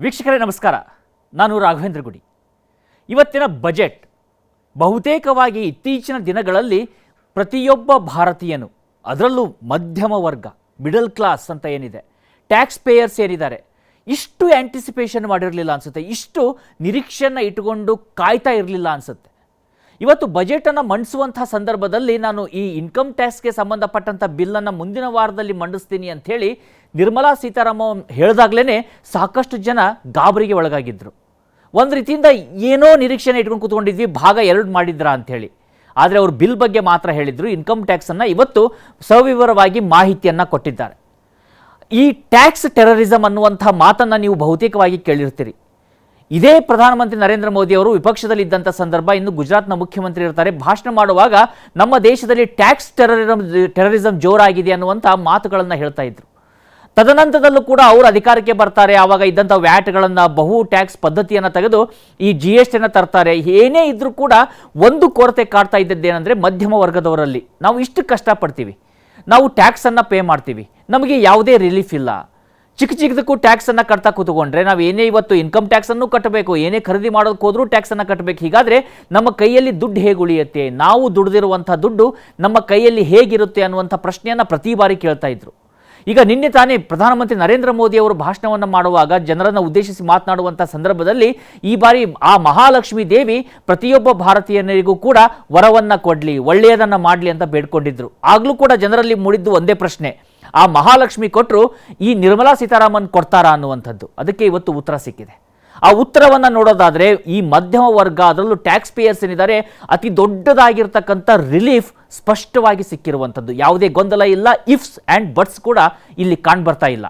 ವೀಕ್ಷಕರೇ, ನಮಸ್ಕಾರ. ನಾನು ರಾಘವೇಂದ್ರ ಗುಡಿ. ಇವತ್ತಿನ ಬಜೆಟ್ ಬಹುತೇಕವಾಗಿ ಇತ್ತೀಚಿನ ದಿನಗಳಲ್ಲಿ ಪ್ರತಿಯೊಬ್ಬ ಭಾರತೀಯನು, ಅದರಲ್ಲೂ ಮಧ್ಯಮ ವರ್ಗ ಮಿಡಲ್ ಕ್ಲಾಸ್ ಅಂತ ಏನಿದೆ ಟ್ಯಾಕ್ಸ್ ಪೇಯರ್ಸ್ ಏನಿದ್ದಾರೆ, ಇಷ್ಟು ಆ್ಯಂಟಿಸಿಪೇಷನ್ ಮಾಡಿರಲಿಲ್ಲ ಅನಿಸುತ್ತೆ, ಇಷ್ಟು ನಿರೀಕ್ಷೆಯನ್ನು ಇಟ್ಟುಕೊಂಡು ಕಾಯ್ತಾ ಇರಲಿಲ್ಲ ಅನಿಸುತ್ತೆ. ಇವತ್ತು ಬಜೆಟನ್ನು ಮಂಡಿಸುವಂಥ ಸಂದರ್ಭದಲ್ಲಿ ನಾನು ಈ ಇನ್ಕಮ್ ಟ್ಯಾಕ್ಸ್ಗೆ ಸಂಬಂಧಪಟ್ಟಂಥ ಬಿಲ್ಲನ್ನು ಮುಂದಿನ ವಾರದಲ್ಲಿ ಮಂಡಿಸ್ತೀನಿ ಅಂಥೇಳಿ ನಿರ್ಮಲಾ ಸೀತಾರಾಮನ್ ಹೇಳಿದಾಗಲೇ ಸಾಕಷ್ಟು ಜನ ಗಾಬರಿಗೆ ಒಳಗಾಗಿದ್ದರು ಒಂದು ರೀತಿಯಿಂದ ಏನೋ ನಿರೀಕ್ಷೆನ ಇಟ್ಕೊಂಡು ಕೂತ್ಕೊಂಡಿದ್ವಿ, ಭಾಗ ಎರಡು ಮಾಡಿದ್ರಾ ಅಂಥೇಳಿ. ಆದರೆ ಅವರು ಬಿಲ್ ಬಗ್ಗೆ ಮಾತ್ರ ಹೇಳಿದರು, ಇನ್ಕಮ್ ಟ್ಯಾಕ್ಸನ್ನು ಇವತ್ತು ಸವಿವರವಾಗಿ ಮಾಹಿತಿಯನ್ನು ಕೊಟ್ಟಿದ್ದಾರೆ. ಈ ಟ್ಯಾಕ್ಸ್ ಟೆರರಿಸಮ್ ಅನ್ನುವಂಥ ಮಾತನ್ನು ನೀವು ಬಹುತೇಕವಾಗಿ ಕೇಳಿರ್ತೀರಿ. ಇದೇ ಪ್ರಧಾನಮಂತ್ರಿ ನರೇಂದ್ರ ಮೋದಿ ಅವರು ವಿಪಕ್ಷದಲ್ಲಿ ಇದ್ದಂಥ ಸಂದರ್ಭ ಇನ್ನು ಗುಜರಾತ್ನ ಮುಖ್ಯಮಂತ್ರಿ ಇರ್ತಾರೆ. ಭಾಷಣ ಮಾಡುವಾಗ ನಮ್ಮ ದೇಶದಲ್ಲಿ ಟ್ಯಾಕ್ಸ್ ಟೆರರಿಸಮ್ ಟೆರರಿಸಮ್ ಜೋರಾಗಿದೆ ಅನ್ನುವಂಥ ಮಾತುಗಳನ್ನು ಹೇಳ್ತಾ ಇದ್ರು. ತದನಂತರದಲ್ಲೂ ಕೂಡ ಅವರು ಅಧಿಕಾರಕ್ಕೆ ಬರ್ತಾರೆ. ಆವಾಗ ಇದ್ದಂಥ ವ್ಯಾಟ್ಗಳನ್ನು, ಬಹು ಟ್ಯಾಕ್ಸ್ ಪದ್ಧತಿಯನ್ನು ತೆಗೆದು ಈ ಜಿ ಎಸ್ ಟಿಯನ್ನು ತರ್ತಾರೆ. ಏನೇ ಇದ್ರೂ ಕೂಡ ಒಂದು ಕೊರತೆ ಕಾಡ್ತಾ ಇದ್ದದ್ದೇನೆಂದರೆ ಮಧ್ಯಮ ವರ್ಗದವರಲ್ಲಿ. ನಾವು ಇಷ್ಟು ಕಷ್ಟಪಡ್ತೀವಿ. ನಾವು ಟ್ಯಾಕ್ಸನ್ನು ಪೇ ಮಾಡ್ತೀವಿ. ನಮಗೆ ಯಾವುದೇ ರಿಲೀಫ್ ಇಲ್ಲ. ಚಿಕ್ಕ ಚಿಕ್ಕದಕ್ಕೂ ಟ್ಯಾಕ್ಸನ್ನು ಕಟ್ತಾ ಕೂತ್ಕೊಂಡ್ರೆ ನಾವು ಏನೇ ಇವತ್ತು ಇನ್ಕಮ್ ಟ್ಯಾಕ್ಸನ್ನು ಕಟ್ಟಬೇಕು, ಏನೇ ಖರೀದಿ ಮಾಡೋದಕ್ಕೆ ಹೋದ್ರೂ ಟ್ಯಾಕ್ಸನ್ನು ಕಟ್ಟಬೇಕು ಹೀಗಾದರೆ ನಮ್ಮ ಕೈಯಲ್ಲಿ ದುಡ್ಡು ಹೇಗೆ ಉಳಿಯುತ್ತೆ? ನಾವು ದುಡ್ದಿರುವಂಥ ದುಡ್ಡು ನಮ್ಮ ಕೈಯಲ್ಲಿ ಹೇಗಿರುತ್ತೆ ಅನ್ನುವಂಥ ಪ್ರಶ್ನೆಯನ್ನು ಪ್ರತಿ ಬಾರಿ ಕೇಳ್ತಾ ಇದ್ರು. ಈಗ ನಿನ್ನೆ ತಾನೇ ಪ್ರಧಾನಮಂತ್ರಿ ನರೇಂದ್ರ ಮೋದಿ ಅವರು ಭಾಷಣವನ್ನು ಮಾಡುವಾಗ ಜನರನ್ನು ಉದ್ದೇಶಿಸಿ ಮಾತನಾಡುವಂಥ ಸಂದರ್ಭದಲ್ಲಿ ಈ ಬಾರಿ ಆ ಮಹಾಲಕ್ಷ್ಮಿ ದೇವಿ ಪ್ರತಿಯೊಬ್ಬ ಭಾರತೀಯನಿಗೂ ಕೂಡ ವರವನ್ನು ಕೊಡಲಿ, ಒಳ್ಳೆಯದನ್ನು ಮಾಡಲಿ ಅಂತ ಬೇಡ್ಕೊಂಡಿದ್ರು. ಆಗಲೂ ಕೂಡ ಜನರಲ್ಲಿ ಮೂಡಿದ್ದು ಒಂದೇ ಪ್ರಶ್ನೆ. ಆ ಮಹಾಲಕ್ಷ್ಮಿ ಕೊಟ್ಟರು ಈ ನಿರ್ಮಲಾ ಸೀತಾರಾಮನ್ ಕೊಡ್ತಾರಾ ಅನ್ನುವಂಥದ್ದು. ಅದಕ್ಕೆ ಇವತ್ತು ಉತ್ತರ ಸಿಕ್ಕಿದೆ. ಆ ಉತ್ತರವನ್ನು ನೋಡೋದಾದರೆ ಈ ಮಧ್ಯಮ ವರ್ಗ ಅದರಲ್ಲೂ ಟ್ಯಾಕ್ಸ್ ಪೇಯರ್ಸ್ ಏನಿದ್ದಾರೆ ಅತಿ ದೊಡ್ಡದಾಗಿರ್ತಕ್ಕಂಥ ರಿಲೀಫ್ ಸ್ಪಷ್ಟವಾಗಿ ಸಿಕ್ಕಿರುವಂಥದ್ದು. ಯಾವುದೇ ಗೊಂದಲ ಇಲ್ಲ ಇಫ್ಸ್ ಆ್ಯಂಡ್ ಬಟ್ಸ್ ಕೂಡ ಇಲ್ಲಿ ಕಾಣ್ಬರ್ತಾ ಇಲ್ಲ.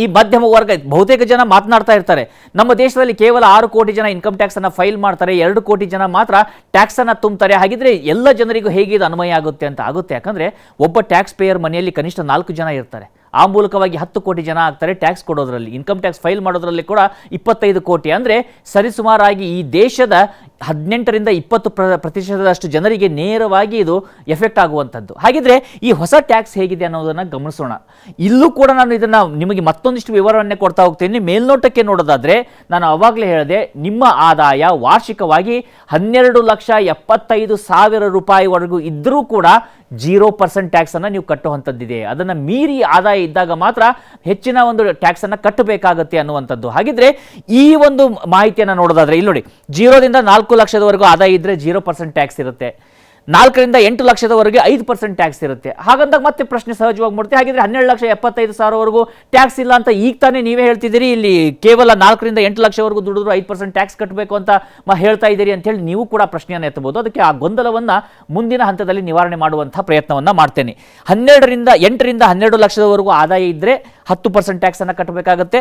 ಈ ಮಧ್ಯಮ ವರ್ಗ, ಬಹುತೇಕ ಜನ ಮಾತನಾಡ್ತಾ ಇರ್ತಾರೆ. ನಮ್ಮ ದೇಶದಲ್ಲಿ ಕೇವಲ ಆರು ಕೋಟಿ ಜನ ಇನ್ಕಮ್ ಟ್ಯಾಕ್ಸ್ ಅನ್ನ ಫೈಲ್ ಮಾಡ್ತಾರೆ, ಎರಡು ಕೋಟಿ ಜನ ಮಾತ್ರ ಟ್ಯಾಕ್ಸ್ ಅನ್ನ ತುಂಬ್ತಾರೆ. ಹಾಗಿದ್ರೆ ಎಲ್ಲ ಜನರಿಗೂ ಹೇಗೆ ಇದು ಅನ್ವಯ ಆಗುತ್ತೆ ಅಂತ ಆಗುತ್ತೆ? ಯಾಕಂದ್ರೆ ಒಬ್ಬ ಟ್ಯಾಕ್ಸ್ ಪೇಯರ್ ಮನೆಯಲ್ಲಿ ಕನಿಷ್ಠ ನಾಲ್ಕು ಜನ ಇರ್ತಾರೆ. ಆ ಮೂಲಕವಾಗಿ ಹತ್ತು ಕೋಟಿ ಜನ ಆಗ್ತಾರೆ ಟ್ಯಾಕ್ಸ್ ಕೊಡೋದ್ರಲ್ಲಿ. ಇನ್ಕಮ್ ಟ್ಯಾಕ್ಸ್ ಫೈಲ್ ಮಾಡೋದ್ರಲ್ಲಿ ಕೂಡ ಇಪ್ಪತ್ತೈದು ಕೋಟಿ. ಅಂದರೆ ಸರಿಸುಮಾರಾಗಿ ಈ ದೇಶದ ಹದಿನೆಂಟರಿಂದ ಇಪ್ಪತ್ತು ಪ್ರ ಪ್ರತಿಶತದಷ್ಟು ಜನರಿಗೆ ನೇರವಾಗಿ ಇದು ಎಫೆಕ್ಟ್ ಆಗುವಂಥದ್ದು. ಹಾಗಿದ್ರೆ ಈ ಹೊಸ ಟ್ಯಾಕ್ಸ್ ಹೇಗಿದೆ ಅನ್ನೋದನ್ನು ಗಮನಿಸೋಣ. ಇಲ್ಲೂ ಕೂಡ ನಾನು ಇದನ್ನು ನಿಮಗೆ ಮತ್ತೊಂದಿಷ್ಟು ವಿವರವನ್ನೇ ಕೊಡ್ತಾ ಹೋಗ್ತೀನಿ. ಮೇಲ್ನೋಟಕ್ಕೆ ನೋಡೋದಾದರೆ ನಾನು ಅವಾಗಲೇ ಹೇಳಿದೆ, ನಿಮ್ಮ ಆದಾಯ ವಾರ್ಷಿಕವಾಗಿ ಹನ್ನೆರಡು ಲಕ್ಷ ಎಪ್ಪತ್ತೈದು ಸಾವಿರ ರೂಪಾಯಿವರೆಗೂ ಇದ್ದರೂ ಕೂಡ ಜೀರೋ ಪರ್ಸೆಂಟ್ ಟ್ಯಾಕ್ಸನ್ನು ನೀವು ಕಟ್ಟುವಂಥದ್ದಿದೆ. ಅದನ್ನು ಮೀರಿ ಆದಾಯ ಇದ್ದಾಗ ಮಾತ್ರ ಹೆಚ್ಚಿನ ಒಂದು ಟ್ಯಾಕ್ಸನ್ನು ಕಟ್ಟಬೇಕಾಗತ್ತೆ ಅನ್ನುವಂಥದ್ದು. ಹಾಗಿದ್ರೆ ಈ ಒಂದು ಮಾಹಿತಿಯನ್ನು ನೋಡೋದಾದ್ರೆ, ಇಲ್ಲಿ ನೋಡಿ, ಜೀರೋದಿಂದ ನಾಲ್ಕು ಲಕ್ಷದವರೆಗೂ ಆದಾಯ ಇದ್ದರೆ ಜೀರೋ ಪರ್ಸೆಂಟ್ ಟ್ಯಾಕ್ಸ್ ಇರುತ್ತೆ. ನಾಲ್ಕರಿಂದ ಎಂಟು ಲಕ್ಷದವರೆಗೆ ಐದು ಪರ್ಸೆಂಟ್ ಟ್ಯಾಕ್ಸ್ ಇರುತ್ತೆ. ಹಾಗಂದಾಗ ಮತ್ತೆ ಪ್ರಶ್ನೆ ಸಹಜವಾಗಿ ಮೂಡುತ್ತೆ. ಹಾಗಿದ್ರೆ ಹನ್ನೆರಡು ಲಕ್ಷ ಎಪ್ಪತ್ತೈದು ಸಾವಿರವರೆಗೂ ಟ್ಯಾಕ್ಸ್ ಇಲ್ಲ ಅಂತ ಈಗ ತಾನೇ ನೀವೇ ಹೇಳ್ತಿದ್ದೀರಿ. ಇಲ್ಲಿ ಕೇವಲ ನಾಲ್ಕರಿಂದ ಎಂಟು ಲಕ್ಷವರೆಗೂ ದುಡಿದ್ರು ಐದು ಪರ್ಸೆಂಟ್ ಟ್ಯಾಕ್ಸ್ ಕಟ್ಟಬೇಕು ಅಂತ ಮ- ಹೇಳ್ತಾ ಇದ್ದೀರಿ ಅಂತ ಹೇಳಿ ನೀವು ಕೂಡ ಪ್ರಶ್ನೆಯನ್ನು ಎತ್ತಬಹುದು. ಅದಕ್ಕೆ ಆ ಗೊಂದಲವನ್ನು ಮುಂದಿನ ಹಂತದಲ್ಲಿ ನಿವಾರಣೆ ಮಾಡುವಂಥ ಪ್ರಯತ್ನವನ್ನು ಮಾಡ್ತೇನೆ. ಹನ್ನೆರಡರಿಂದ ಎಂಟರಿಂದ ಹನ್ನೆರಡು ಲಕ್ಷದವರೆಗೂ ಆದಾಯ ಇದ್ದರೆ ಹತ್ತು ಪರ್ಸೆಂಟ್ ಟ್ಯಾಕ್ಸನ್ನು ಕಟ್ಟಬೇಕಾಗುತ್ತೆ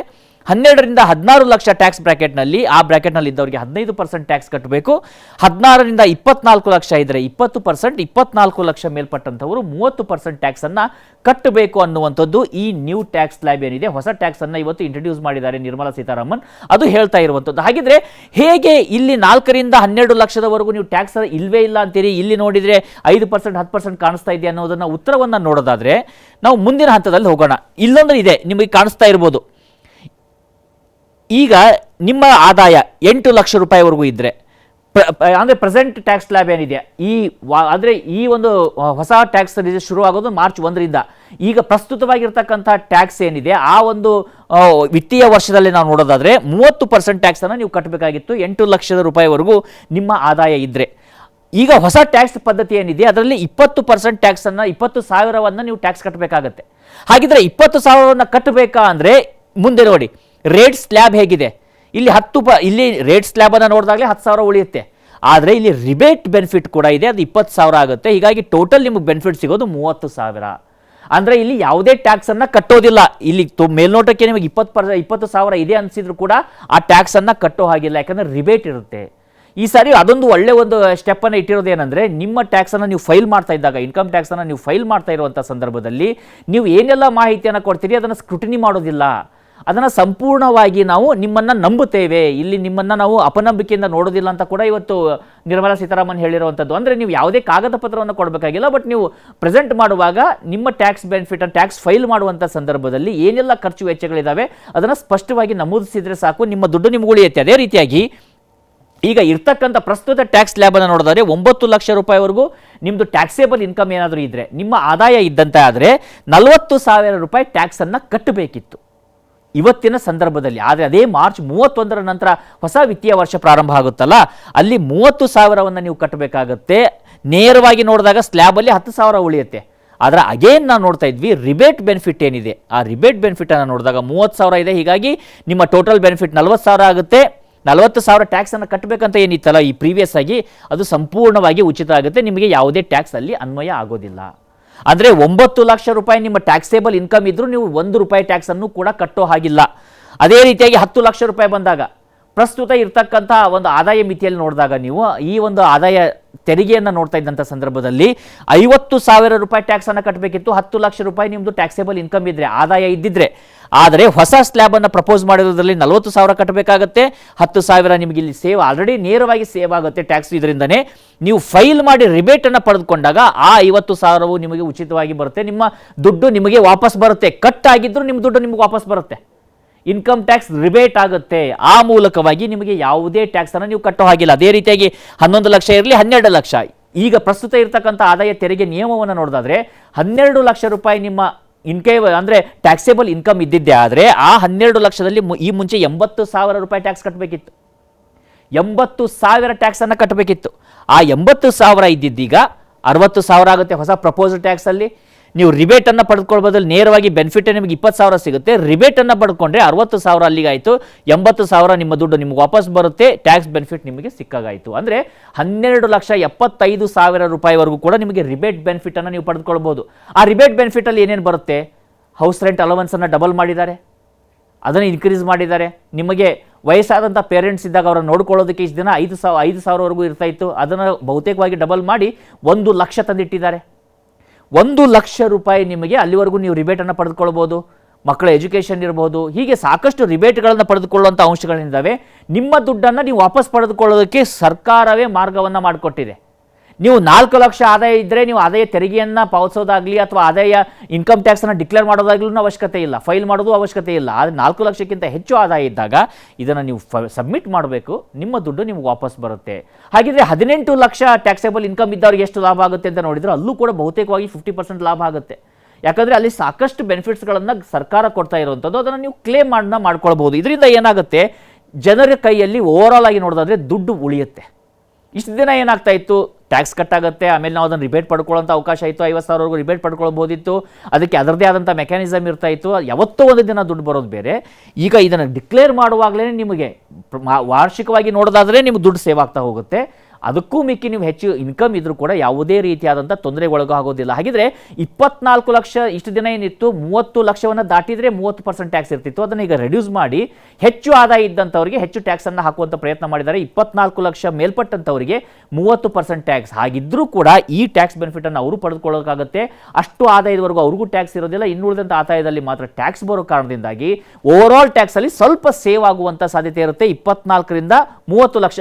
ಹನ್ನೆರಡರಿಂದ ಹದಿನಾರು ಲಕ್ಷ ಟ್ಯಾಕ್ಸ್ ಬ್ರ್ಯಾಕೆಟ್ನಲ್ಲಿ ಆ ಬ್ರ್ಯಾಕೆಟ್ನಲ್ಲಿ ಇದ್ದವರಿಗೆ ಹದಿನೈದು ಪರ್ಸೆಂಟ್ ಟ್ಯಾಕ್ಸ್ ಕಟ್ಟಬೇಕು. ಹದಿನಾರರಿಂದ ಇಪ್ಪತ್ನಾಲ್ಕು ಲಕ್ಷ ಇದ್ದರೆ ಇಪ್ಪತ್ತು ಪರ್ಸೆಂಟ್, ಇಪ್ಪತ್ನಾಲ್ಕು ಲಕ್ಷ ಮೇಲ್ಪಟ್ಟಂಥವರು ಮೂವತ್ತು ಪರ್ಸೆಂಟ್ ಟ್ಯಾಕ್ಸನ್ನು ಕಟ್ಟಬೇಕು ಅನ್ನುವಂಥದ್ದು ಈ ನ್ಯೂ ಟ್ಯಾಕ್ಸ್ ಲ್ಯಾಬ್ ಏನಿದೆ, ಹೊಸ ಟ್ಯಾಕ್ಸನ್ನು ಇವತ್ತು ಇಂಟ್ರಡ್ಯೂಸ್ ಮಾಡಿದ್ದಾರೆ ನಿರ್ಮಲಾ ಸೀತಾರಾಮನ್. ಅದು ಹೇಳ್ತಾ ಇರುವಂಥದ್ದು. ಹಾಗಿದ್ರೆ ಹೇಗೆ ಇಲ್ಲಿ ನಾಲ್ಕರಿಂದ ಹನ್ನೆರಡು ಲಕ್ಷದವರೆಗೂ ನೀವು ಟ್ಯಾಕ್ಸ್ ಇಲ್ವೇ ಇಲ್ಲ ಅಂತೀರಿ, ಇಲ್ಲಿ ನೋಡಿದರೆ ಐದು ಪರ್ಸೆಂಟ್, ಹತ್ತು ಪರ್ಸೆಂಟ್ ಕಾಣಿಸ್ತಾ ಇದೆ ಅನ್ನೋದನ್ನು ಉತ್ತರವನ್ನು ನೋಡೋದಾದರೆ, ನಾವು ಮುಂದಿನ ಹಂತದಲ್ಲಿ ಹೋಗೋಣ. ಇಲ್ಲೊಂದು ಇದೆ, ನಿಮಗೆ ಕಾಣಿಸ್ತಾ ಇರ್ಬೋದು. ಈಗ ನಿಮ್ಮ ಆದಾಯ ಎಂಟು ಲಕ್ಷ ರೂಪಾಯಿವರೆಗೂ ಇದ್ದರೆ ಅಂದರೆ ಪ್ರೆಸೆಂಟ್ ಟ್ಯಾಕ್ಸ್ ಲ್ಯಾಬ್ ಏನಿದೆ? ಈ ವಾ, ಅಂದರೆ ಈ ಒಂದು ಹೊಸ ಟ್ಯಾಕ್ಸ್ ಶುರು ಆಗೋದು ಮಾರ್ಚ್ ಒಂದರಿಂದ. ಈಗ ಪ್ರಸ್ತುತವಾಗಿರ್ತಕ್ಕಂಥ ಟ್ಯಾಕ್ಸ್ ಏನಿದೆ, ಆ ಒಂದು ವಿತ್ತೀಯ ವರ್ಷದಲ್ಲಿ ನಾವು ನೋಡೋದಾದರೆ ಮೂವತ್ತು ಪರ್ಸೆಂಟ್ ಟ್ಯಾಕ್ಸನ್ನು ನೀವು ಕಟ್ಟಬೇಕಾಗಿತ್ತು ಎಂಟು ಲಕ್ಷದ ರೂಪಾಯಿವರೆಗೂ ನಿಮ್ಮ ಆದಾಯ ಇದ್ದರೆ ಈಗ ಹೊಸ ಟ್ಯಾಕ್ಸ್ ಪದ್ಧತಿ ಏನಿದೆ, ಅದರಲ್ಲಿ ಇಪ್ಪತ್ತು ಪರ್ಸೆಂಟ್ ಟ್ಯಾಕ್ಸನ್ನು ಇಪ್ಪತ್ತು ಸಾವಿರವನ್ನು ನೀವು ಟ್ಯಾಕ್ಸ್ ಕಟ್ಟಬೇಕಾಗತ್ತೆ ಹಾಗಿದ್ರೆ ಇಪ್ಪತ್ತು ಸಾವಿರವನ್ನು ಕಟ್ಟಬೇಕಾ ಅಂದರೆ, ಮುಂದೆ ನೋಡಿ ರೇಟ್ ಸ್ಲ್ಯಾಬ್ ಹೇಗಿದೆ? ಇಲ್ಲಿ ಹತ್ತು ಪ, ಇಲ್ಲಿ ರೇಟ್ ಸ್ಲ್ಯಾಬನ್ನು ನೋಡಿದಾಗಲೇ ಹತ್ತು ಸಾವಿರ ಉಳಿಯುತ್ತೆ. ಆದರೆ ಇಲ್ಲಿ ರಿಬೇಟ್ ಬೆನಿಫಿಟ್ ಕೂಡ ಇದೆ, ಅದು ಇಪ್ಪತ್ತು ಸಾವಿರ ಆಗುತ್ತೆ. ಹೀಗಾಗಿ ಟೋಟಲ್ ನಿಮಗೆ ಬೆನಿಫಿಟ್ ಸಿಗೋದು ಮೂವತ್ತು ಸಾವಿರ. ಅಂದರೆ ಇಲ್ಲಿ ಯಾವುದೇ ಟ್ಯಾಕ್ಸನ್ನು ಕಟ್ಟೋದಿಲ್ಲ. ಇಲ್ಲಿ ತೊ, ಮೇಲ್ನೋಟಕ್ಕೆ ನಿಮಗೆ ಇಪ್ಪತ್ತು ಪರ್ ಇಪ್ಪತ್ತು ಸಾವಿರ ಇದೆ ಅನಿಸಿದ್ರು ಕೂಡ ಆ ಟ್ಯಾಕ್ಸನ್ನು ಕಟ್ಟೋ ಹಾಗಿಲ್ಲ, ಯಾಕಂದರೆ ರಿಬೇಟ್ ಇರುತ್ತೆ. ಈ ಸಾರಿ ಅದೊಂದು ಒಳ್ಳೆ ಒಂದು ಸ್ಟೆಪ್ಪನ್ನು ಇಟ್ಟಿರೋದು ಏನಂದರೆ, ನಿಮ್ಮ ಟ್ಯಾಕ್ಸನ್ನು ನೀವು ಫೈಲ್ ಮಾಡ್ತಾ ಇದ್ದಾಗ, ಇನ್ಕಮ್ ಟ್ಯಾಕ್ಸನ್ನು ನೀವು ಫೈಲ್ ಮಾಡ್ತಾ ಇರುವಂಥ ಸಂದರ್ಭದಲ್ಲಿ, ನೀವು ಏನೆಲ್ಲ ಮಾಹಿತಿಯನ್ನು ಕೊಡ್ತೀರಿ, ಅದನ್ನು ಸ್ಕ್ರೂಟಿನಿ ಮಾಡೋದಿಲ್ಲ. ಅದನ್ನು ಸಂಪೂರ್ಣವಾಗಿ ನಾವು ನಿಮ್ಮನ್ನು ನಂಬುತ್ತೇವೆ. ಇಲ್ಲಿ ನಿಮ್ಮನ್ನು ನಾವು ಅಪನಂಬಿಕೆಯಿಂದ ನೋಡೋದಿಲ್ಲ ಅಂತ ಕೂಡ ಇವತ್ತು ನಿರ್ಮಲಾ ಸೀತಾರಾಮನ್ ಹೇಳಿರುವಂಥದ್ದು ಅಂದರೆ ನೀವು ಯಾವುದೇ ಕಾಗದ ಪತ್ರವನ್ನು ಕೊಡಬೇಕಾಗಿಲ್ಲ ಬಟ್ ನೀವು ಪ್ರೆಸೆಂಟ್ ಮಾಡುವಾಗ ನಿಮ್ಮ ಟ್ಯಾಕ್ಸ್ ಬೆನಿಫಿಟ್ ಟ್ಯಾಕ್ಸ್ ಫೈಲ್ ಮಾಡುವಂಥ ಸಂದರ್ಭದಲ್ಲಿ ಏನೆಲ್ಲ ಖರ್ಚು ವೆಚ್ಚಗಳಿದ್ದಾವೆ ಅದನ್ನು ಸ್ಪಷ್ಟವಾಗಿ ನಮೂದಿಸಿದರೆ ಸಾಕು. ನಿಮ್ಮ ದುಡ್ಡು ನಿಮ್ಗೆ ಉಳಿಯುತ್ತೆ. ಅದೇ ರೀತಿಯಾಗಿ ಈಗ ಇರ್ತಕ್ಕಂಥ ಪ್ರಸ್ತುತ ಟ್ಯಾಕ್ಸ್ ಲ್ಯಾಬನ್ನು ನೋಡಿದ್ರೆ ಒಂಬತ್ತು ಲಕ್ಷ ರೂಪಾಯಿವರೆಗೂ ನಿಮ್ಮದು ಟ್ಯಾಕ್ಸೇಬಲ್ ಇನ್ಕಮ್ ಏನಾದರೂ ಇದ್ದರೆ ನಿಮ್ಮ ಆದಾಯ ಇದ್ದಂತೆ ಆದರೆ ನಲವತ್ತು ಸಾವಿರ ರೂಪಾಯಿ ಟ್ಯಾಕ್ಸನ್ನು ಕಟ್ಟಬೇಕಿತ್ತು. ಇವತ್ತಿನ ಸಂದರ್ಭದಲ್ಲಿ, ಆದರೆ ಅದೇ ಮಾರ್ಚ್ ಮೂವತ್ತೊಂದರ ನಂತರ ಹೊಸ ವಿತ್ತೀಯ ವರ್ಷ ಪ್ರಾರಂಭ ಆಗುತ್ತಲ್ಲ? ಅಲ್ಲಿ ಮೂವತ್ತು ಸಾವಿರವನ್ನು ನೀವು ಕಟ್ಟಬೇಕಾಗತ್ತೆ ನೇರವಾಗಿ ನೋಡಿದಾಗ ಸ್ಲ್ಯಾಬಲ್ಲಿ ಹತ್ತು ಸಾವಿರ ಉಳಿಯುತ್ತೆ. ಆದರೆ ಅಗೇನ್ ನಾವು ನೋಡ್ತಾ ಇದ್ವಿ, ರಿಬೇಟ್ ಬೆನಿಫಿಟ್ ಏನಿದೆ? ಆ ರಿಬೇಟ್ ಬೆನಿಫಿಟನ್ನು ನೋಡಿದಾಗ ಮೂವತ್ತು ಸಾವಿರ ಇದೆ. ಹೀಗಾಗಿ ನಿಮ್ಮ ಟೋಟಲ್ ಬೆನಿಫಿಟ್ ನಲ್ವತ್ತು ಸಾವಿರ ಆಗುತ್ತೆ. ನಲವತ್ತು ಸಾವಿರ ಟ್ಯಾಕ್ಸನ್ನು ಕಟ್ಟಬೇಕಂತ ಏನಿತ್ತಲ್ಲ ಈ ಪ್ರೀವಿಯಸ್ ಆಗಿ, ಅದು ಸಂಪೂರ್ಣವಾಗಿ ಉಚಿತ ಆಗುತ್ತೆ. ನಿಮಗೆ ಯಾವುದೇ ಟ್ಯಾಕ್ಸ್ ಅಲ್ಲಿ ಅನ್ವಯ ಆಗೋದಿಲ್ಲ. ಅಂದರೆ ಒಂಬತ್ತು ಲಕ್ಷ ರೂಪಾಯಿ ನಿಮ್ಮ ಟ್ಯಾಕ್ಸೇಬಲ್ ಇನ್ಕಮ್ ಇದ್ರೂ ನೀವು ಒಂದು ರೂಪಾಯಿ ಟ್ಯಾಕ್ಸನ್ನು ಕೂಡ ಕಟ್ಟೋ ಹಾಗಿಲ್ಲ. ಅದೇ ರೀತಿಯಾಗಿ ಹತ್ತು ಲಕ್ಷ ರೂಪಾಯಿ ಬಂದಾಗ ಪ್ರಸ್ತುತ ಇರ್ತಕ್ಕಂಥ ಒಂದು ಆದಾಯ ಮಿತಿಯಲ್ಲಿ ನೋಡಿದಾಗ ನೀವು ಈ ಒಂದು ಆದಾಯ ತೆರಿಗೆಯನ್ನು ನೋಡ್ತಾ ಇದ್ದಂಥ ಸಂದರ್ಭದಲ್ಲಿ ಐವತ್ತು ಸಾವಿರ ರೂಪಾಯಿ ಟ್ಯಾಕ್ಸನ್ನು ಕಟ್ಟಬೇಕಿತ್ತು ಹತ್ತು ಲಕ್ಷ ರೂಪಾಯಿ ನಿಮ್ಮದು ಟ್ಯಾಕ್ಸೇಬಲ್ ಇನ್ಕಮ್ ಇದ್ದರೆ ಆದಾಯ ಇದ್ದಿದ್ರೆ. ಆದರೆ ಹೊಸ ಸ್ಲ್ಯಾಬನ್ನು ಪ್ರಪೋಸ್ ಮಾಡಿರೋದ್ರಲ್ಲಿ ನಲವತ್ತು ಸಾವಿರ ಕಟ್ಟಬೇಕಾಗತ್ತೆ ಹತ್ತು ಸಾವಿರ ನಿಮಗೆ ಇಲ್ಲಿ ಸೇವ್ ಆಲ್ರೆಡಿ ನೇರವಾಗಿ ಸೇವ್ ಆಗುತ್ತೆ ಟ್ಯಾಕ್ಸ್ ಇದರಿಂದನೇ. ನೀವು ಫೈಲ್ ಮಾಡಿ ರಿಬೇಟನ್ನು ಪಡೆದುಕೊಂಡಾಗ ಆ ಐವತ್ತು ಸಾವಿರವು ನಿಮಗೆ ಉಚಿತವಾಗಿ ಬರುತ್ತೆ, ನಿಮ್ಮ ದುಡ್ಡು ನಿಮಗೆ ವಾಪಸ್ ಬರುತ್ತೆ. ಕಟ್ ಆಗಿದ್ದರೂ ನಿಮ್ಮ ದುಡ್ಡು ನಿಮಗೆ ವಾಪಸ್ ಬರುತ್ತೆ. ಇನ್ಕಮ್ ಟ್ಯಾಕ್ಸ್ ರಿಬೇಟ್ ಆಗುತ್ತೆ. ಆ ಮೂಲಕವಾಗಿ ನಿಮಗೆ ಯಾವುದೇ ಟ್ಯಾಕ್ಸನ್ನು ನೀವು ಕಟ್ಟೋ ಹಾಗಿಲ್ಲ. ಅದೇ ರೀತಿಯಾಗಿ ಹನ್ನೊಂದು ಲಕ್ಷ ಇರಲಿ, ಹನ್ನೆರಡು ಲಕ್ಷ. ಈಗ ಪ್ರಸ್ತುತ ಇರತಕ್ಕಂಥ ಆದಾಯ ತೆರಿಗೆ ನಿಯಮವನ್ನು ನೋಡೋದಾದ್ರೆ, ಹನ್ನೆರಡು ಲಕ್ಷ ರೂಪಾಯಿ ನಿಮ್ಮ ಇನ್ಕೇ ಅಂದರೆ ಟ್ಯಾಕ್ಸೇಬಲ್ ಇನ್ಕಮ್ ಇದ್ದಿದ್ದೆ ಆದರೆ, ಆ ಹನ್ನೆರಡು ಲಕ್ಷದಲ್ಲಿ ಈ ಮುಂಚೆ ಎಂಬತ್ತು ಸಾವಿರ ರೂಪಾಯಿ ಟ್ಯಾಕ್ಸ್ ಕಟ್ಟಬೇಕಿತ್ತು ಎಂಬತ್ತು ಸಾವಿರ ಟ್ಯಾಕ್ಸನ್ನು ಕಟ್ಟಬೇಕಿತ್ತು ಆ ಎಂಬತ್ತು ಸಾವಿರ ಇದ್ದಿದ್ದೀಗ ಅರವತ್ತು ಸಾವಿರ ಆಗುತ್ತೆ ಹೊಸ ಪ್ರಪೋಸಲ್ ಟ್ಯಾಕ್ಸಲ್ಲಿ ನೀವು ರಿಬೇಟನ್ನು ಪಡೆದುಕೊಳ್ಬೋದಲ್ಲಿ ನೇರವಾಗಿ ಬೆನಿಫಿಟ್ ನಿಮಗೆ ಇಪ್ಪತ್ತು ಸಾವಿರ ಸಿಗುತ್ತೆ. ರಿಬೇಟನ್ನು ಪಡ್ಕೊಂಡ್ರೆ ಅರವತ್ತು ಸಾವಿರ ಅಲ್ಲಿಗಾಯಿತು, ಎಂಬತ್ತು ಸಾವಿರ ನಿಮ್ಮ ದುಡ್ಡು ನಿಮ್ಗೆ ವಾಪಸ್ ಬರುತ್ತೆ ಟ್ಯಾಕ್ಸ್ ಬೆನಿಫಿಟ್ ನಿಮಗೆ ಸಿಕ್ಕಾಗಾಯಿತು. ಅಂದರೆ ಹನ್ನೆರಡು ಲಕ್ಷ ಎಪ್ಪತ್ತೈದು ಸಾವಿರ ರೂಪಾಯಿವರೆಗೂ ಕೂಡ ನಿಮಗೆ ರಿಬೇಟ್ ಬೆನಿಫಿಟನ್ನು ನೀವು ಪಡೆದುಕೊಳ್ಬೋದು ಆ ರಿಬೇಟ್ ಬೆನಿಫಿಟಲ್ಲಿ ಏನೇನು ಬರುತ್ತೆ? ಹೌಸ್ ರೆಂಟ್ ಅನ್ನು ಡಬಲ್ ಮಾಡಿದ್ದಾರೆ. ಅದನ್ನು ಇನ್ಕ್ರೀಸ್ ಮಾಡಿದ್ದಾರೆ. ನಿಮಗೆ ವಯಸ್ಸಾದಂಥ ಪೇರೆಂಟ್ಸ್ ಇದ್ದಾಗ ಅವರನ್ನು ನೋಡ್ಕೊಳ್ಳೋದಕ್ಕೆ ಇಷ್ಟು ದಿನ ಐದು ಸಾವಿರ ಐದು ಸಾವಿರವರೆಗೂ ಇರ್ತಾ ಇತ್ತು. ಅದನ್ನು ಬಹುತೇಕವಾಗಿ ಡಬಲ್ ಮಾಡಿ ಒಂದು ಲಕ್ಷ ತಂದಿಟ್ಟಿದ್ದಾರೆ. ಒಂದು ಲಕ್ಷ ರೂಪಾಯಿ ನಿಮಗೆ ಅಲ್ಲಿವರೆಗೂ ನೀವು ರಿಬೇಟನ್ನು ಪಡೆದುಕೊಳ್ಬೋದು, ಮಕ್ಕಳ ಎಜುಕೇಷನ್ ಇರ್ಬೋದು, ಹೀಗೆ ಸಾಕಷ್ಟು ರಿಬೇಟ್ಗಳನ್ನು ಪಡೆದುಕೊಳ್ಳುವಂಥ ಅಂಶಗಳಿದ್ದಾವೆ ನಿಮ್ಮ ದುಡ್ಡನ್ನು ನೀವು ವಾಪಸ್ ಪಡೆದುಕೊಳ್ಳೋದಕ್ಕೆ ಸರ್ಕಾರವೇ ಮಾರ್ಗವನ್ನು ಮಾಡಿಕೊಟ್ಟಿದೆ. ನೀವು ನಾಲ್ಕು ಲಕ್ಷ ಆದಾಯ ಇದ್ದರೆ ನೀವು ಆದಾಯ ತೆರಿಗೆಯನ್ನು ಪಾವತಿಸೋದಾಗಲಿ ಅಥವಾ ಆದಾಯ ಇನ್ಕಮ್ ಟ್ಯಾಕ್ಸನ್ನು ಡಿಕ್ಲೇರ್ ಮಾಡೋದಾಗ್ಲೂ ಅವಶ್ಯಕತೆ ಇಲ್ಲ ಫೈಲ್ ಮಾಡೋದು ಅವಶ್ಯಕತೆ ಇಲ್ಲ. ಆದರೆ ನಾಲ್ಕು ಲಕ್ಷಕ್ಕಿಂತ ಹೆಚ್ಚು ಆದಾಯ ಇದ್ದಾಗ ಇದನ್ನು ನೀವು ಸಬ್ಮಿಟ್ ಮಾಡಬೇಕು, ನಿಮ್ಮ ದುಡ್ಡು ನಿಮ್ಗೆ ವಾಪಸ್ ಬರುತ್ತೆ. ಹಾಗಿದ್ರೆ ಹದಿನೆಂಟು ಲಕ್ಷ ಟ್ಯಾಕ್ಸೇಬಲ್ ಇನ್ಕಮ್ ಇದ್ದವ್ರಿಗೆ ಎಷ್ಟು ಲಾಭ ಆಗುತ್ತೆ ಅಂತ ನೋಡಿದ್ರೆ ಅಲ್ಲೂ ಕೂಡ ಬಹುತೇಕವಾಗಿ ಫಿಫ್ಟಿ ಪರ್ಸೆಂಟ್ ಲಾಭ ಆಗುತ್ತೆ. ಯಾಕಂದರೆ ಅಲ್ಲಿ ಸಾಕಷ್ಟು ಬೆನಿಫಿಟ್ಸ್ಗಳನ್ನು ಸರ್ಕಾರ ಕೊಡ್ತಾ ಇರುವಂಥದ್ದು ಅದನ್ನು ನೀವು ಕ್ಲೇಮ್ ಮಾಡನ್ನ ಮಾಡ್ಕೊಳ್ಬೋದು ಇದರಿಂದ ಏನಾಗುತ್ತೆ? ಜನರ ಕೈಯಲ್ಲಿ ಓವರಾಲ್ ಆಗಿ ನೋಡೋದಾದ್ರೆ ದುಡ್ಡು ಉಳಿಯುತ್ತೆ. ಇಷ್ಟು ದಿನ ಏನಾಗ್ತಾ ಇತ್ತು? ಟ್ಯಾಕ್ಸ್ ಕಟ್ಟಾಗುತ್ತೆ, ಆಮೇಲೆ ನಾವು ಅದನ್ನು ರಿಬೇಟ್ ಪಡ್ಕೊಳ್ಳೋಂಥ ಅವಕಾಶ ಇತ್ತು. ಐವತ್ತು ಸಾವಿರವರೆಗೂ ರಿಬೇಟ್ ಪಡ್ಕೊಳ್ಬೋದಿತ್ತು ಅದಕ್ಕೆ ಅದರದೇ ಆದಂಥ ಮೆಕ್ಯಾನಿಸಮ್ ಇರ್ತಾ ಇತ್ತು. ಯಾವತ್ತೋ ಒಂದು ದಿನ ದುಡ್ಡು ಬರೋದು ಬೇರೆ. ಈಗ ಇದನ್ನು ಡಿಕ್ಲೇರ್ ಮಾಡುವಾಗಲೇ ನಿಮಗೆ ವಾರ್ಷಿಕವಾಗಿ ನೋಡೋದಾದರೆ ನಿಮ್ಗೆ ದುಡ್ಡು ಸೇವ್ ಆಗ್ತಾ ಹೋಗುತ್ತೆ. ಅದಕ್ಕೂ ಮಿಕ್ಕಿ ನೀವು ಹೆಚ್ಚು ಇನ್ಕಮ್ ಇದ್ರೂ ಕೂಡ ಯಾವುದೇ ರೀತಿಯಾದಂಥ ತೊಂದರೆಗೊಳಗಾಗೋದಿಲ್ಲ ಹಾಗಿದ್ರೆ ಇಪ್ಪತ್ನಾಲ್ಕು ಲಕ್ಷ ಇಷ್ಟು ದಿನ ಏನಿತ್ತು? ಮೂವತ್ತು ಲಕ್ಷವನ್ನು ದಾಟಿದರೆ ಮೂವತ್ತು ಪರ್ಸೆಂಟ್ ಟ್ಯಾಕ್ಸ್ ಇರ್ತಿತ್ತು. ಅದನ್ನು ಈಗ ರೆಡ್ಯೂಸ್ ಮಾಡಿ ಹೆಚ್ಚು ಆದಾಯ ಇದ್ದಂಥವರಿಗೆ ಹೆಚ್ಚು ಟ್ಯಾಕ್ಸನ್ನು ಹಾಕುವಂಥ ಪ್ರಯತ್ನ ಮಾಡಿದ್ದಾರೆ. ಇಪ್ಪತ್ನಾಲ್ಕು ಲಕ್ಷ ಮೇಲ್ಪಟ್ಟಂಥವರಿಗೆ ಮೂವತ್ತು ಪರ್ಸೆಂಟ್ ಟ್ಯಾಕ್ಸ್ ಹಾಗಿದ್ರೂ ಕೂಡ ಈ ಟ್ಯಾಕ್ಸ್ ಬೆನಿಫಿಟನ್ನು ಅವರು ಪಡೆದುಕೊಳ್ಳೋಕ್ಕಾಗುತ್ತೆ. ಅಷ್ಟು ಆದಾಯದವರೆಗೂ ಅವ್ರಿಗೂ ಟ್ಯಾಕ್ಸ್ ಇರೋದಿಲ್ಲ. ಇನ್ನುಳಿದಂಥ ಆದಾಯದಲ್ಲಿ ಮಾತ್ರ ಟ್ಯಾಕ್ಸ್ ಬರೋ ಕಾರಣದಿಂದಾಗಿ ಓವರಾಲ್ ಟ್ಯಾಕ್ಸಲ್ಲಿ ಸ್ವಲ್ಪ ಸೇವ್ ಆಗುವಂಥ ಸಾಧ್ಯತೆ ಇರುತ್ತೆ. ಇಪ್ಪತ್ನಾಲ್ಕರಿಂದ ಮೂವತ್ತು ಲಕ್ಷ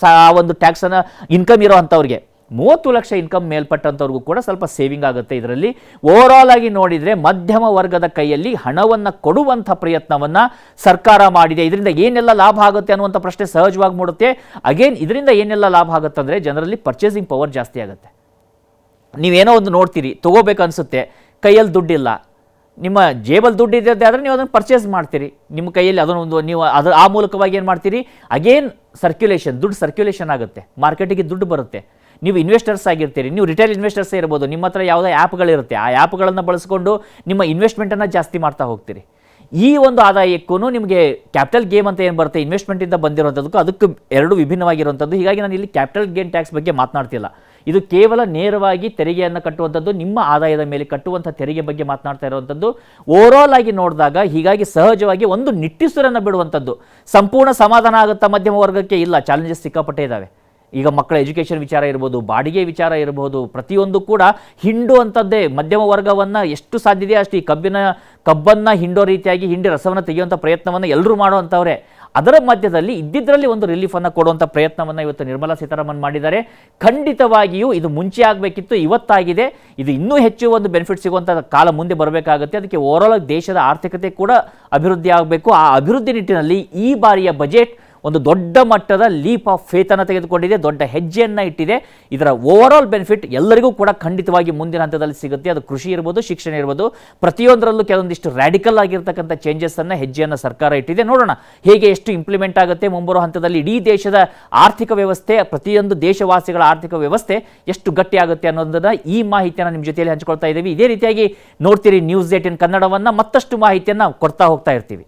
ಸಾ ಒಂದು ಟ್ಯಾಕ್ಸನ್ನು ಇನ್ಕಮ್ ಇರೋ ಅಂಥವ್ರಿಗೆ. ಮೂವತ್ತು ಲಕ್ಷ ಇನ್ಕಮ್ ಮೇಲ್ಪಟ್ಟಂಥವ್ರಿಗೂ ಕೂಡ ಸ್ವಲ್ಪ ಸೇವಿಂಗ್ ಆಗುತ್ತೆ ಇದರಲ್ಲಿ. ಓವರಾಲ್ ಆಗಿ ನೋಡಿದರೆ ಮಧ್ಯಮ ವರ್ಗದ ಕೈಯಲ್ಲಿ ಹಣವನ್ನು ಕೊಡುವಂಥ ಪ್ರಯತ್ನವನ್ನು ಸರ್ಕಾರ ಮಾಡಿದೆ. ಇದರಿಂದ ಏನೆಲ್ಲ ಲಾಭ ಆಗುತ್ತೆ ಅನ್ನುವಂಥ ಪ್ರಶ್ನೆ ಸಹಜವಾಗಿ ಮೂಡುತ್ತೆ. ಅಗೇನ್ ಇದರಿಂದ ಏನೆಲ್ಲ ಲಾಭ ಆಗುತ್ತೆ ಅಂದರೆ ಜನರಲ್ಲಿ ಪರ್ಚೇಸಿಂಗ್ ಪವರ್ ಜಾಸ್ತಿ ಆಗುತ್ತೆ. ನೀವೇನೋ ಒಂದು ನೋಡ್ತೀರಿ, ತೊಗೋಬೇಕನ್ಸುತ್ತೆ. ಕೈಯಲ್ಲಿ ದುಡ್ಡಿಲ್ಲ. ನಿಮ್ಮ ಜೇಬಲ್ಲಿ ದುಡ್ಡು ಇದೆ ಆದರೆ ನೀವು ಅದನ್ನು ಪರ್ಚೇಸ್ ಮಾಡ್ತೀರಿ. ನಿಮ್ಮ ಕೈಯಲ್ಲಿ ಅದನ್ನೊಂದು ನೀವು ಅದು ಆ ಮೂಲಕವಾಗಿ ಏನು ಮಾಡ್ತೀರಿ? ಅಗೇನ್ ಸರ್ಕ್ಯುಲೇಷನ್ ದುಡ್ಡು ಸರ್ಕ್ಯುಲೇಷನ್ ಆಗುತ್ತೆ. ಮಾರ್ಕೆಟಿಗೆ ದುಡ್ಡು ಬರುತ್ತೆ. ನೀವು ಇನ್ವೆಸ್ಟರ್ಸ್ ಆಗಿರ್ತೀರಿ. ನೀವು ರಿಟೇಲ್ ಇನ್ವೆಸ್ಟರ್ಸ್ ಇರ್ಬೋದು. ನಿಮ್ಮ ಹತ್ರ ಯಾವುದೇ ಆ್ಯಪ್ಗಳಿರುತ್ತೆ ಆ ಆ್ಯಪ್ಗಳನ್ನು ಬಳಸ್ಕೊಂಡು ನಿಮ್ಮ ಇನ್ವೆಸ್ಟ್ಮೆಂಟನ್ನು ಜಾಸ್ತಿ ಮಾಡ್ತಾ ಹೋಗ್ತೀರಿ. ಈ ಒಂದು ಆದಾಯಕ್ಕೂ ನಿಮಗೆ ಕ್ಯಾಪಿಟಲ್ ಗೇಮ್ ಅಂತ ಏನು ಬರುತ್ತೆ? ಇನ್ವೆಸ್ಟ್ಮೆಂಟಿಂದ ಬಂದಿರುವಂಥದ್ದಕ್ಕೂ ಅದಕ್ಕೂ ಎರಡು ವಿಭಿನ್ನವಾಗಿರುವಂಥದ್ದು. ಹೀಗಾಗಿ ನಾನು ಇಲ್ಲಿ ಕ್ಯಾಪಿಟಲ್ ಗೇನ್ ಟ್ಯಾಕ್ಸ್ ಬಗ್ಗೆ ಮಾತನಾಡ್ತಿಲ್ಲ. ಇದು ಕೇವಲ ನೇರವಾಗಿ ತೆರಿಗೆಯನ್ನು ಕಟ್ಟುವಂಥದ್ದು, ನಿಮ್ಮ ಆದಾಯದ ಮೇಲೆ ಕಟ್ಟುವಂಥ ತೆರಿಗೆ ಬಗ್ಗೆ ಮಾತನಾಡ್ತಾ ಇರುವಂಥದ್ದು. ಓವರಾಲ್ ಆಗಿ ನೋಡಿದಾಗ ಹೀಗಾಗಿ ಸಹಜವಾಗಿ ಒಂದು ನಿಟ್ಟಿಸುರನ್ನು ಬಿಡುವಂಥದ್ದು. ಸಂಪೂರ್ಣ ಸಮಾಧಾನ ಆಗುತ್ತಾ ಮಧ್ಯಮ ವರ್ಗಕ್ಕೆ ಇಲ್ಲ ಚಾಲೆಂಜಸ್ ಸಿಕ್ಕಾಪಟ್ಟೆ ಇದ್ದಾವೆ ಈಗ ಮಕ್ಕಳ ಎಜುಕೇಷನ್ ವಿಚಾರ ಇರ್ಬೋದು, ಬಾಡಿಗೆ ವಿಚಾರ ಇರಬಹುದು ಪ್ರತಿಯೊಂದು ಕೂಡ ಹಿಂಡು ಅಂಥದ್ದೇ ಮಧ್ಯಮ ವರ್ಗವನ್ನು ಎಷ್ಟು ಸಾಧ್ಯತೆ ಅಷ್ಟು ಈ ಕಬ್ಬಿನ, ಕಬ್ಬನ್ನು ಹಿಂಡೋ ರೀತಿಯಾಗಿ ಹಿಂಡಿ ರಸವನ್ನು ತೆಗೆಯುವಂಥ ಪ್ರಯತ್ನವನ್ನು ಎಲ್ಲರೂ ಮಾಡುವಂಥವ್ರೆ. ಅದರ ಮಧ್ಯದಲ್ಲಿ ಇದ್ದಿದ್ದರಲ್ಲಿ ಒಂದು ರಿಲೀಫನ್ನು ಕೊಡುವಂಥ ಪ್ರಯತ್ನವನ್ನು ಇವತ್ತು ನಿರ್ಮಲಾ ಸೀತಾರಾಮನ್ ಮಾಡಿದ್ದಾರೆ. ಖಂಡಿತವಾಗಿಯೂ ಇದು ಮುಂಚೆ ಆಗಬೇಕಿತ್ತು, ಇವತ್ತಾಗಿದೆ. ಇದು ಇನ್ನೂ ಹೆಚ್ಚು ಒಂದು ಬೆನಿಫಿಟ್ ಸಿಗುವಂಥ ಕಾಲ ಮುಂದೆ ಬರಬೇಕಾಗುತ್ತೆ. ಅದಕ್ಕೆ ಓವರಾಲ್ ದೇಶದ ಆರ್ಥಿಕತೆ ಕೂಡ ಅಭಿವೃದ್ಧಿ ಆಗಬೇಕು. ಆ ಅಭಿವೃದ್ಧಿ ನಿಟ್ಟಿನಲ್ಲಿ ಈ ಬಾರಿಯ ಬಜೆಟ್ ಒಂದು ದೊಡ್ಡ ಮಟ್ಟದ ಲೀಪ್ ಆಫ್ ಫೇತನ್ನು ತೆಗೆದುಕೊಂಡಿದೆ, ದೊಡ್ಡ ಹೆಜ್ಜೆಯನ್ನು ಇಟ್ಟಿದೆ. ಇದರ ಓವರಾಲ್ ಬೆನಿಫಿಟ್ ಎಲ್ಲರಿಗೂ ಕೂಡ ಖಂಡಿತವಾಗಿ ಮುಂದಿನ ಹಂತದಲ್ಲಿ ಸಿಗುತ್ತೆ. ಅದು ಕೃಷಿ ಇರ್ಬೋದು, ಶಿಕ್ಷಣ ಇರ್ಬೋದು. ಪ್ರತಿಯೊಂದರಲ್ಲೂ ಕೆಲವೊಂದಿಷ್ಟು ರ್ಯಾಡಿಕಲ್ ಆಗಿರ್ತಕ್ಕಂಥ ಚೇಂಜಸ್ಸನ್ನು ಹೆಜ್ಜೆಯನ್ನು ಸರ್ಕಾರ ಇಟ್ಟಿದೆ. ನೋಡೋಣ ಹೇಗೆ ಎಷ್ಟು ಇಂಪ್ಲಿಮೆಂಟ್ ಆಗುತ್ತೆ. ಮುಂಬರುವ ಹಂತದಲ್ಲಿ ಇಡೀ ದೇಶದ ಆರ್ಥಿಕ ವ್ಯವಸ್ಥೆ, ಪ್ರತಿಯೊಂದು ದೇಶವಾಸಿಗಳ ಆರ್ಥಿಕ ವ್ಯವಸ್ಥೆ ಎಷ್ಟು ಗಟ್ಟಿ ಆಗುತ್ತೆ ಅನ್ನೋದನ್ನ ಈ ಮಾಹಿತಿಯನ್ನು ನಿಮ್ಮ ಜೊತೆಯಲ್ಲಿ ಹಂಚಿಕೊಳ್ತಾ ಇದ್ದೀವಿ ಇದೇ ರೀತಿಯಾಗಿ ನೋಡ್ತೀರಿ ನ್ಯೂಸ್ ಏಟಿನ್ ಕನ್ನಡವನ್ನು ಮತ್ತಷ್ಟು ಮಾಹಿತಿಯನ್ನು ಕೊಡ್ತಾ ಹೋಗ್ತಾ ಇರ್ತೀವಿ.